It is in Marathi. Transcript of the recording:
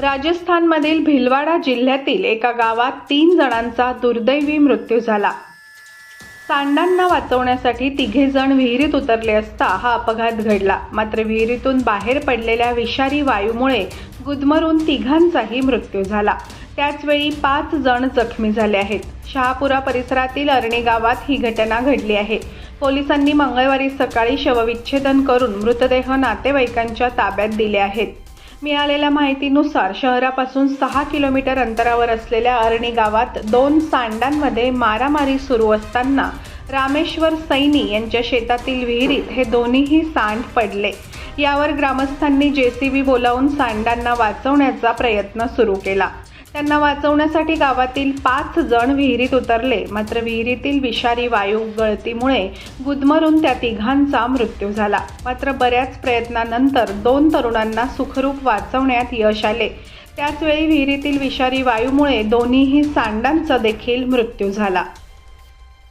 राजस्थानमधील भिलवाडा जिल्ह्यातील एका गावात तीन जणांचा दुर्दैवी मृत्यू झाला. सांडांना वाचवण्यासाठी तिघे जण विहिरीत उतरले असता हा अपघात घडला. मात्र विहिरीतून बाहेर पडलेल्या विषारी वायूमुळे गुदमरून तिघांचाही मृत्यू झाला. त्याचवेळी पाच जण जखमी झाले आहेत. शहापुरा परिसरातील अरणी गावात ही घटना घडली आहे. पोलिसांनी मंगळवारी सकाळी शवविच्छेदन करून मृतदेह नातेवाईकांच्या ताब्यात दिले आहेत. मिळालेल्या माहितीनुसार शहरापासून सहा किलोमीटर अंतरावर असलेल्या अरणी गावात दोन सांडांमध्ये मारामारी सुरू असताना रामेश्वर सैनी यांच्या शेतातील विहिरीत हे दोन्हीही सांड पडले. यावर ग्रामस्थांनी जेसीबी बोलावून सांडांना वाचवण्याचा प्रयत्न सुरू केला. त्यांना वाचवण्यासाठी गावातील पाच जण विहिरीत उतरले. मात्र विहिरीतील विषारी वायू गळतीमुळे गुदमरून त्या तिघांचा मृत्यू झाला. मात्र बऱ्याच प्रयत्नानंतर दोन तरुणांना सुखरूप वाचवण्यात यश आले. त्याचवेळी विहिरीतील विषारी वायूमुळे दोन्हीही सांडांचा देखील मृत्यू झाला.